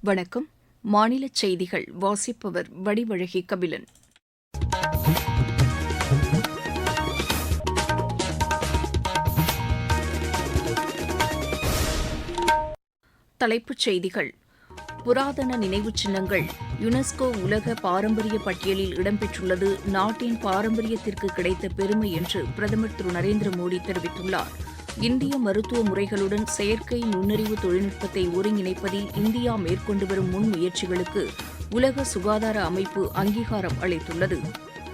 வணக்கம். மாநில செய்திகள். வாசிப்பவர் வடிவழகி கபிலன். தலைப்புச் செய்திகள். புராதன நினைவுச் சின்னங்கள். யுனெஸ்கோ உலக பாரம்பரிய பட்டியலில் இடம்பெற்றுள்ளது. நாட்டின் பாரம்பரியத்திற்கு கிடைத்த பெருமை என்று பிரதமர் திரு நரேந்திர மோடி தெரிவித்துள்ளார். இந்திய மருத்துவ முறைகளுடன் செயற்கை நுண்ணறிவு தொழில்நுட்பத்தை ஒருங்கிணைப்பதில் இந்தியா மேற்கொண்டு வரும் முன்முயற்சிகளுக்கு உலக சுகாதார அமைப்பு அங்கீகாரம் அளித்துள்ளது.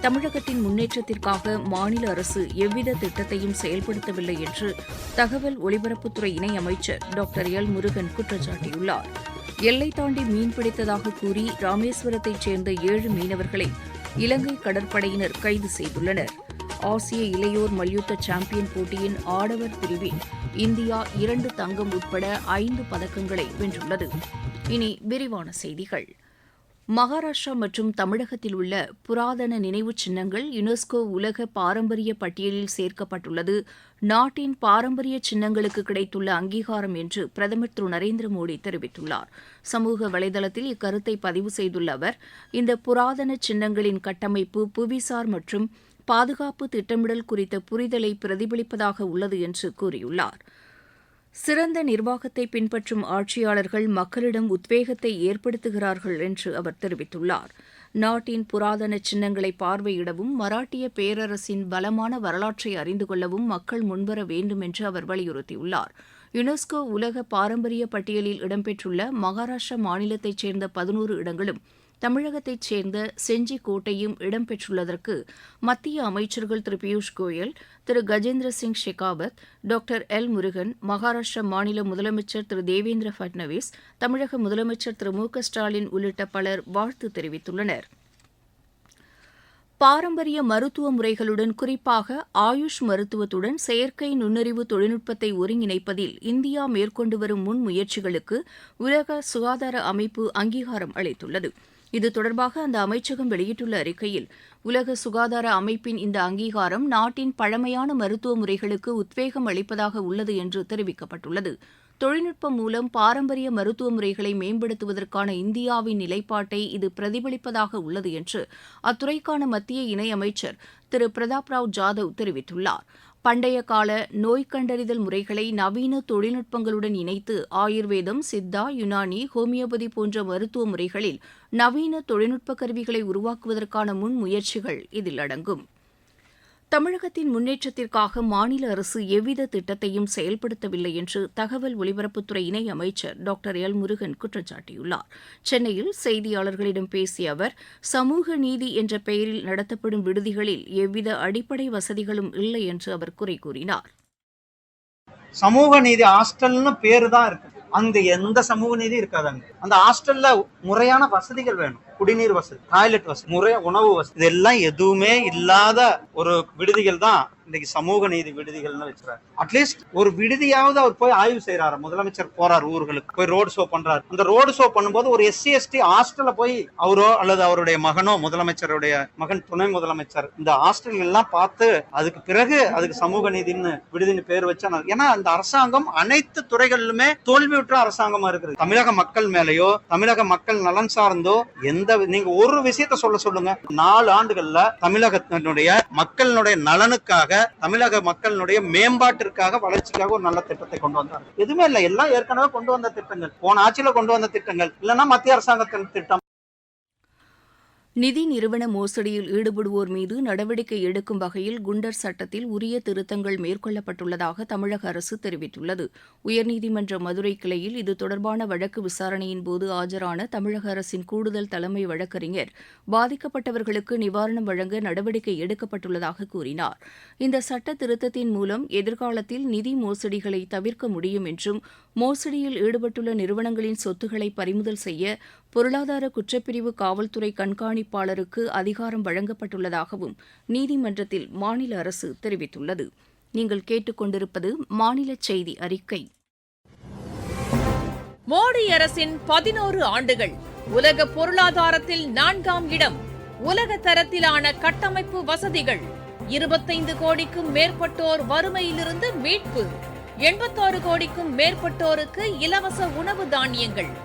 தமிழகத்தின் முன்னேற்றத்திற்காக மாநில அரசு எவ்வித திட்டத்தையும் செயல்படுத்தவில்லை என்று தகவல் ஒலிபரப்புத்துறை இணையமைச்சர் டாக்டர் எல் முருகன் குற்றம் சாட்டியுள்ளார் எல்லை தாண்டி மீன்பிடித்ததாக கூறி ராமேஸ்வரத்தைச் சேர்ந்த ஏழு மீனவர்களை இலங்கை கடற்படையினர் கைது செய்துள்ளனர். ஆசிய இளையோர் மல்யுத்த சாம்பியன் போட்டியின் ஆடவர் பிரிவில் இந்தியா இரண்டு தங்கம் உட்பட ஐந்து பதக்கங்களை வென்றுள்ளது. இனி விரிவான செய்திகள். மகாராஷ்டிரா மற்றும் தமிழகத்தில் உள்ள புராதன நினைவுச் சின்னங்கள் யுனெஸ்கோ உலக பாரம்பரிய பட்டியலில் சேர்க்கப்பட்டுள்ளது. நாட்டின் பாரம்பரிய சின்னங்களுக்கு கிடைத்துள்ள அங்கீகாரம் என்று பிரதமர் திரு நரேந்திர மோடி தெரிவித்துள்ளார். சமூக வலைதளத்தில் இக்கருத்தை பதிவு செய்துள்ள அவர் இந்த புராதன சின்னங்களின் கட்டமைப்பு புவிசார் மற்றும் பாதுகாப்பு திட்டமிடல் குறித்த புரிதலை பிரதிபலிப்பதாக உள்ளது என்று கூறியுள்ளார். சிறந்த நிர்வாகத்தை பின்பற்றும் ஆட்சியாளர்கள் மக்களிடம் உத்வேகத்தை ஏற்படுத்துகிறார்கள் என்று அவர் தெரிவித்துள்ளார். நாட்டின் புராதன சின்னங்களை பார்வையிடவும் மராட்டிய பேரரசின் பலமான வரலாற்றை அறிந்து கொள்ளவும் மக்கள் முன்வர வேண்டும் என்று அவர் வலியுறுத்தியுள்ளார். யுனெஸ்கோ உலக பாரம்பரிய பட்டியலில் இடம்பெற்றுள்ள மகாராஷ்டிரா மாநிலத்தைச் சேர்ந்த பதினோரு இடங்களும் தமிழகத்தைச் சேர்ந்த செஞ்சி கோட்டையும் இடம்பெற்றுள்ளதற்கு மத்திய அமைச்சர்கள் திரு பியூஷ் கோயல் திரு கஜேந்திர சிங் ஷெகாவத் டாக்டர் எல் முருகன் மகாராஷ்டிரா மாநில முதலமைச்சர் திரு தேவேந்திர பட்னவிஸ் தமிழக முதலமைச்சர் திரு மு க ஸ்டாலின் உள்ளிட்ட பலர் வாழ்த்து தெரிவித்துள்ளனர். பாரம்பரிய மருத்துவ முறைகளுடன் குறிப்பாக ஆயுஷ் மருத்துவத்துடன் செயற்கை நுண்ணறிவு தொழில்நுட்பத்தை ஒருங்கிணைப்பதில் இந்தியா மேற்கொண்டு வரும் முன்முயற்சிகளுக்கு உலக சுகாதார அமைப்பு அங்கீகாரம் அளித்துள்ளது. இது தொடர்பாக அந்த அமைச்சகம் வெளியிட்டுள்ள அறிக்கையில் உலக சுகாதார அமைப்பின் இந்த அங்கீகாரம் நாட்டின் பழமையான மருத்துவ முறைகளுக்கு உத்வேகம் அளிப்பதாக உள்ளது என்று தெரிவிக்கப்பட்டுள்ளது. தொழில்நுட்பம் மூலம் பாரம்பரிய மருத்துவ முறைகளை மேம்படுத்துவதற்கான இந்தியாவின் நிலைப்பாட்டை இது பிரதிபலிப்பதாக உள்ளது என்று அத்துறைக்கான மத்திய இணையமைச்சர் திரு பிரதாப் ராவ் ஜாதவ் தெரிவித்துள்ளார். பண்டைய கால நோய் கண்டறிதல் முறைகளை நவீன தொழில்நுட்பங்களுடன் இணைத்து ஆயுர்வேதம் சித்தா யுனானி ஹோமியோபதி போன்ற மருத்துவ முறைகளில் நவீன தொழில்நுட்ப கருவிகளை உருவாக்குவதற்கான முன்முயற்சிகள் இதில் அடங்கும். தமிழகத்தின் முன்னேற்றத்திற்காக மாநில அரசு எவ்வித திட்டத்தையும் செயல்படுத்தவில்லை என்று தகவல் ஒலிபரப்புத்துறை இணை அமைச்சர் டாக்டர் எல் முருகன் குற்றம் சாட்டியுள்ளார் சென்னையில் செய்தியாளர்களிடம் பேசிய அவர் சமூக நீதி என்ற பெயரில் நடத்தப்படும் விடுதிகளில் எவ்வித அடிப்படை வசதிகளும் இல்லை என்று அவர் குறை கூறினார். சமூக நீதி ஹாஸ்டல்னு பேரு தான் இருக்கு. அங்க எந்த சமூக நீதி இருக்காது அந்த ஹாஸ்டல்ல முறையான வசதிகள் வேணும். குடிநீர் வசதி டாய்லெட் வசதி முறைய உணவு வசதி இதெல்லாம் எதுவுமே இல்லாத ஒரு விடுதிகள் தான் இன்னைக்கு சமூக நீதி விடுதிகள்னு வச்சுறாரு அட்லீஸ்ட் ஒரு விடுதியாவது அவர் போய் ஆய்வு செய்யறாரு முதலமைச்சர் போறாரு ஊர்களுக்கு போய் ரோடு ஷோ பண்றாரு. அந்த ரோடு ஷோ பண்ணும்போது ஒரு எஸ்சி எஸ்டி ஹாஸ்டல்ல போய் அவரோ அல்லது அவருடைய மகனோ முதலமைச்சருடைய மகன் துணை முதலமைச்சர் இந்த ஹாஸ்டல் எல்லாம் பார்த்து அதுக்கு பிறகு அதுக்கு சமூக நீதினு விடுதின்னு பேர் வச்சா ஏன்னா அந்த அரசாங்கம் அனைத்து துறைகளிலுமே தோல்வியுற்ற அரசாங்கமா இருக்குது தமிழக மக்கள் மேலேயோ தமிழக மக்கள் நலன் சார்ந்தோ எந்த நீங்க ஒரு விஷயத்த சொல்ல சொல்லுங்க. நாலு ஆண்டுகள்ல தமிழகத்தினுடைய மக்களினுடைய நலனுக்காக தமிழக மக்களினுடைய மேம்பாட்டிற்காக வளர்ச்சிக்காக ஒரு நல்ல திட்டத்தை கொண்டு வந்தாங்க. எதுவுமே இல்லை எல்லாம் ஏற்கனவே கொண்டு வந்த திட்டங்கள். போன ஆட்சியில கொண்டு வந்த திட்டங்கள். இல்லைன்னா மத்திய அரசாங்கத்தின் திட்டம். நிதி நிறுவன மோசடியில் ஈடுபடுவோர் மீது நடவடிக்கை எடுக்கும் வகையில் குண்டர் சட்டத்தில் உரிய திருத்தங்கள் மேற்கொள்ளப்பட்டுள்ளதாக தமிழக அரசு தெரிவித்துள்ளது. உயர்நீதிமன்ற மதுரை கிளையில் இது தொடர்பான வழக்கு விசாரணையின் போது ஆஜரான தமிழக அரசின் கூடுதல் தலைமை வழக்கறிஞர் பாதிக்கப்பட்டவர்களுக்கு நிவாரணம் வழங்க நடவடிக்கை எடுக்கப்பட்டுள்ளதாக கூறினார். இந்த சட்ட திருத்தத்தின் மூலம் எதிர்காலத்தில் நிதி மோசடிகளை தவிர்க்க முடியும் என்றும் மோசடியில் ஈடுபட்டுள்ள நிறுவனங்களின் சொத்துக்களை பறிமுதல் செய்ய பொருளாதார குற்றப்பிரிவு காவல்துறை கண்காணிப்பாளருக்கு அதிகாரம் வழங்கப்பட்டுள்ளதாகவும் நீதிமன்றத்தில் மாநில அரசு தெரிவித்துள்ளது. நீங்கள் கேட்டுக்கொண்டிருப்பது மாநில செய்தி அறிக்கை. மோடி அரசின் பதினோரு ஆண்டுகள் உலக பொருளாதாரத்தில் நான்காம் இடம் உலக தரத்திலான கட்டமைப்பு வசதிகள் இருபத்தைந்து கோடிக்கும் மேற்பட்டோர் வறுமையிலிருந்து மீட்பு எண்பத்தாறு கோடிக்கும் மேற்பட்டோருக்கு இலவச உணவு தானியங்கள்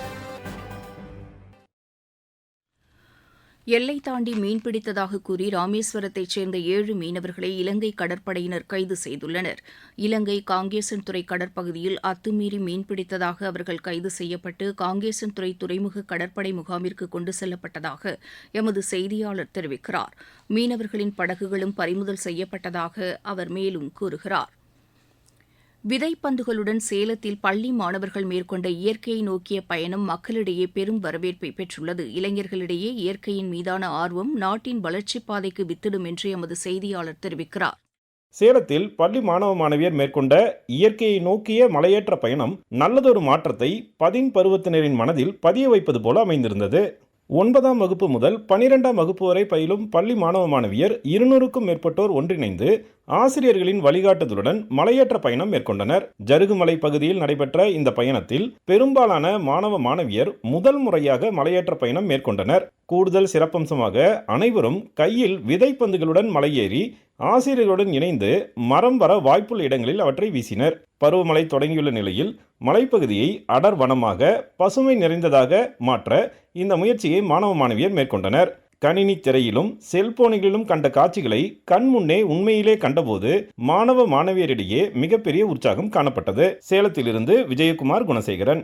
எல்லை தாண்டி மீன்பிடித்ததாக கூறி ராமேஸ்வரத்தைச் சேர்ந்த ஏழு மீனவர்களை இலங்கை கடற்படையினர் கைது செய்துள்ளனர். இலங்கை காங்கேசன் துறை கடற்பகுதியில் அத்துமீறி மீன்பிடித்ததாக அவர்கள் கைது செய்யப்பட்டு காங்கேசன் துறை துறைமுக கடற்படை முகாமிற்கு கொண்டு செல்லப்பட்டதாக எமது செய்தியாளர் தெரிவிக்கிறார். மீனவர்களின் படகுகளும் பறிமுதல் செய்யப்பட்டதாக அவர் மேலும் கூறுகிறார். விதைப்பந்துகளுடன் சேலத்தில் பள்ளி மாணவர்கள் மேற்கொண்ட இயற்கையை நோக்கிய பயணம் மக்களிடையே பெரும் வரவேற்பை பெற்றுள்ளது. இளைஞர்களிடையே இயற்கையின் மீதான ஆர்வம் நாட்டின் வளர்ச்சிப் பாதைக்கு வித்திடும் என்று எமது செய்தியாளர் தெரிவிக்கிறார். சேலத்தில் பள்ளி மாணவ மாணவியர் மேற்கொண்ட இயற்கையை நோக்கிய மலையேற்ற பயணம் நல்லதொரு மாற்றத்தை பதின் பருவத்தினரின் மனதில் பதிய வைப்பது போல அமைந்திருந்தது. ஒன்பதாம் வகுப்பு முதல் பனிரெண்டாம் வகுப்பு வரை பயிலும் பள்ளி மாணவ மாணவியர் இருநூறுக்கும் மேற்பட்டோர் ஒன்றிணைந்து ஆசிரியர்களின் வழிகாட்டுதலுடன் மலையேற்ற பயணம் மேற்கொண்டனர். ஜருகுமலை பகுதியில் நடைபெற்ற இந்த பயணத்தில் பெரும்பாலான மாணவ மாணவியர் முதல் முறையாக மலையேற்ற பயணம் மேற்கொண்டனர். கூடுதல் சிறப்பம்சமாக அனைவரும் கையில் விதைப்பந்துகளுடன் மலையேறி ஆசிரியர்களுடன் இணைந்து மரம் வர வாய்ப்புள்ள இடங்களில் அவற்றை வீசினர். பருவமழை தொடங்கியுள்ள நிலையில் மலைப்பகுதியை அடர் வனமாக பசுமை நிறைந்ததாக மாற்ற இந்த முயற்சியை மாணவ மாணவியர் மேற்கொண்டனர். கணினி திரையிலும் செல்போன்களிலும் கண்ட காட்சிகளை கண் முன்னே உண்மையிலே கண்டபோது மாணவ மாணவியரிடையே மிகப்பெரிய உற்சாகம் காணப்பட்டது. சேலத்திலிருந்து விஜயகுமார் குணசேகரன்.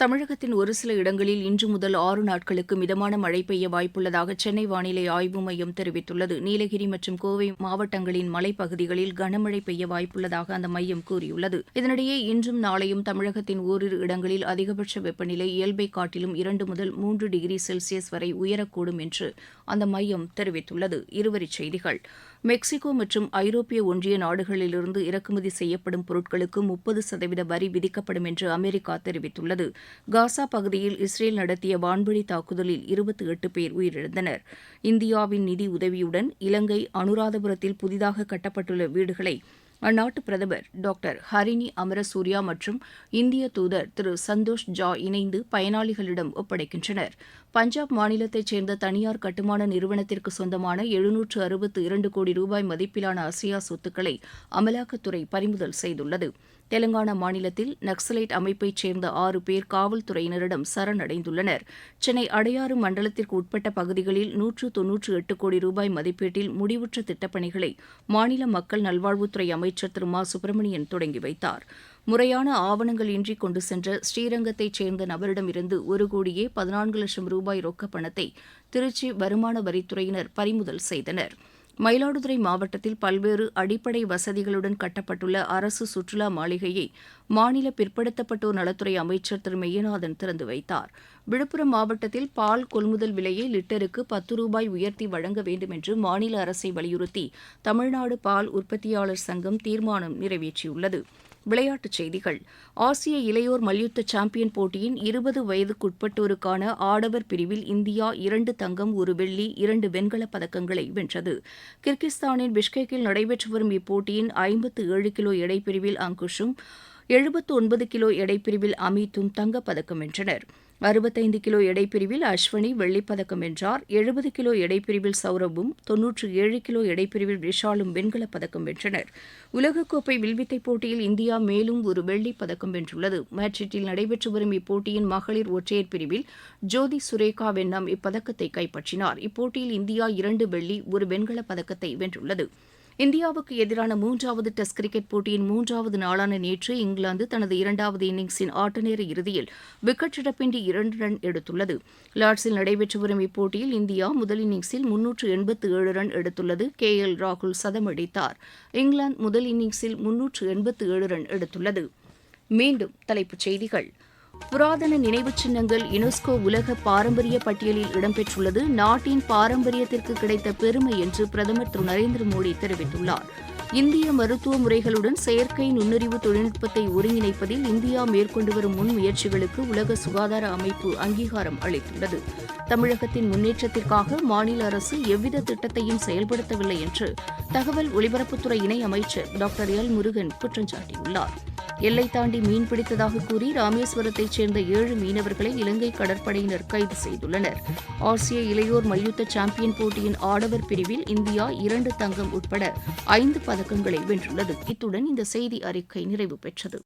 தமிழகத்தின் ஒரு சில இடங்களில் இன்று முதல் ஆறு நாட்களுக்கு மிதமான மழை பெய்ய வாய்ப்புள்ளதாக சென்னை வானிலை ஆய்வு மையம் தெரிவித்துள்ளது. நீலகிரி மற்றும் கோவை மாவட்டங்களின் மலைப்பகுதிகளில் கனமழை பெய்ய வாய்ப்புள்ளதாக அந்த மையம் கூறியுள்ளது. இதனிடையே இன்றும் நாளையும் தமிழகத்தின் ஓரிரு இடங்களில் அதிகபட்ச வெப்பநிலை இயல்பை காட்டிலும் இரண்டு முதல் மூன்று டிகிரி செல்சியஸ் வரை உயரக்கூடும் என்று அந்த மையம் தெரிவித்துள்ளது. இருவரிச் செய்திகள். மெக்சிகோ மற்றும் ஐரோப்பிய ஒன்றிய நாடுகளிலிருந்து இறக்குமதி செய்யப்படும் பொருட்களுக்கு முப்பது சதவீத வரி விதிக்கப்படும் என்று அமெரிக்கா தெரிவித்துள்ளது. காசா பகுதியில் இஸ்ரேல் நடத்திய வான்வழி தாக்குதலில் இருபத்தி எட்டு பேர் உயிரிழந்தனர். இந்தியாவின் நிதி உதவியுடன் இலங்கை அனுராதபுரத்தில் புதிதாக கட்டப்பட்டுள்ள வீடுகளை அந்நாட்டு பிரதமர் டாக்டர் ஹரினி அமரசூர்யா மற்றும் இந்திய தூதர் திரு சந்தோஷ் ஜா இணைந்து பயனாளிகளிடம் ஒப்படைக்கின்றனர். பஞ்சாப் மாநிலத்தைச் சேர்ந்த தனியார் கட்டுமான நிறுவனத்திற்கு சொந்தமான எழுநூற்று அறுபத்து இரண்டு கோடி ரூபாய் மதிப்பிலான அசியா சொத்துக்களை அமலாக்கத்துறை பறிமுதல் செய்துள்ளது. தெலங்கானா மாநிலத்தில் நக்சலைட் அமைப்பைச் சேர்ந்த ஆறு பேர் காவல்துறையினரிடம் சரணடைந்துள்ளனர். சென்னை அடையாறு மண்டலத்திற்கு உட்பட்ட பகுதிகளில் நூற்று தொன்னூற்று எட்டு கோடி ரூபாய் மதிப்பீட்டில் முடிவுற்ற திட்டப்பணிகளை மாநில மக்கள் நல்வாழ்வுத்துறை அமைச்சர் திரு மா. சுப்பிரமணியன் தொடங்கி வைத்தார். முறையான ஆவணங்கள் இன்றி கொண்டு சென்ற ஸ்ரீரங்கத்தைச் சேர்ந்த நபரிடமிருந்து ஒரு கோடியே பதினான்கு லட்சம் ரூபாய் ரொக்கப் பணத்தை திருச்சி வருமான வரித்துறையினர் பறிமுதல் செய்தனர். மயிலாடுதுறை மாவட்டத்தில் பல்வேறு அடிப்படை வசதிகளுடன் கட்டப்பட்டுள்ள அரசு சுற்றுலா மாளிகையை மாநில பிற்படுத்தப்பட்டோர் நலத்துறை அமைச்சர் திரு மெய்யநாதன் திறந்து வைத்தார். விழுப்புரம் மாவட்டத்தில் பால் கொள்முதல் விலையை லிட்டருக்கு பத்து ரூபாய் உயர்த்தி வழங்க வேண்டும் என்று மாநில அரசை வலியுறுத்தி தமிழ்நாடு பால் உற்பத்தியாளர் சங்கம் தீர்மானம் நிறைவேற்றியுள்ளது. விளையாட்டுச் செய்திகள். ஆசிய இளையோர் மல்யுத்த சாம்பியன் போட்டியின் இருபது வயதுக்குட்பட்டோருக்கான ஆடவர் பிரிவில் இந்தியா இரண்டு தங்கம் ஒரு வெள்ளி இரண்டு வெண்கலப் பதக்கங்களை வென்றது. கிர்கிஸ்தானின் பிஷ்கேக்கில் நடைபெற்று வரும் இப்போட்டியின் ஐம்பத்து ஏழு கிலோ எடைப்பிரிவில் அங்குஷும் எழுபத்து ஒன்பது கிலோ எடைப்பிரிவில் அமித்தும் தங்கப்பதக்கம் வென்றனர். அறுபத்தைந்து கிலோ எடைப்பிரிவில் அஸ்வனி வெள்ளிப்பதக்கம் வென்றார். எழுபது கிலோ எடைப்பிரிவில் சௌரவும் தொன்னூற்று ஏழு கிலோ எடைப்பிரிவில் விஷாலும் வெண்கலப் பதக்கம் வென்றனர். உலகக்கோப்பை வில்வித்தை போட்டியில் இந்தியா மேலும் ஒரு வெள்ளிப் பதக்கம் வென்றுள்ளது. மேட்ரிட்டில் நடைபெற்று வரும் இப்போட்டியின் மகளிர் ஒற்றையர் பிரிவில் ஜோதி சுரேகா வெண்ணம் இப்பதக்கத்தை கைப்பற்றினார். இப்போட்டியில் இந்தியா இரண்டு வெள்ளி ஒரு வெண்கலப் பதக்கத்தை வென்றுள்ளது. இந்தியாவுக்கு எதிரான மூன்றாவது டெஸ்ட் கிரிக்கெட் போட்டியின் மூன்றாவது நாளான நேற்று இங்கிலாந்து தனது இரண்டாவது இன்னிங்ஸின் ஆட்டநேர இறுதியில் விக்கெட் இழப்பின்றி இரண்டு ரன் எடுத்துள்ளது. லார்ட்ஸில் நடைபெற்று வரும் இப்போட்டியில் இந்தியா முதல் இன்னிங்ஸில் முன்னூற்று எண்பத்து ஏழு ரன் எடுத்துள்ளது. கே. எல். ராகுல் சதம் அடித்தார். இங்கிலாந்து முதல் இன்னிங்ஸில் முன்னூற்று எண்பத்து ஏழு ரன் எடுத்துள்ளது. மீண்டும் தலைப்புச் செய்திகள். புராதன நினைவுச் சின்னங்கள் யுனெஸ்கோ உலக பாரம்பரிய பட்டியலில் இடம்பெற்றுள்ளது. நாட்டின் பாரம்பரியத்திற்கு கிடைத்த பெருமை என்று பிரதமர் திரு. நரேந்திர மோடி தெரிவித்துள்ளார். இந்திய மருத்துவ முறைகளுடன் செயற்கை நுண்ணறிவு தொழில்நுட்பத்தை ஒருங்கிணைப்பதில் இந்தியா மேற்கொண்டு வரும் முன்முயற்சிகளுக்கு உலக சுகாதார அமைப்பு அங்கீகாரம் அளித்துள்ளது. தமிழகத்தின் முன்னேற்றத்திற்காக மாநில அரசு எவ்வித திட்டத்தையும் செயல்படுத்தவில்லை என்று தகவல் ஒலிபரப்புத்துறை இணை அமைச்சர் டாக்டர் எல் முருகன் குற்றம் சாட்டியுள்ளார் எல்லை தாண்டி மீன்பிடித்ததாக கூறி ராமேஸ்வரத்தைச் சேர்ந்த ஏழு மீனவர்களை இலங்கை கடற்படையினர் கைது செய்துள்ளனர். ஆசிய இளையோர் மல்யுத்த சாம்பியன் போட்டியின் ஆடவர் பிரிவில் இந்தியா இரண்டு தங்கம் உட்பட ஐந்து பதக்கங்களை வென்றுள்ளது. இத்துடன் இந்த செய்தி அறிக்கை நிறைவு பெற்றது.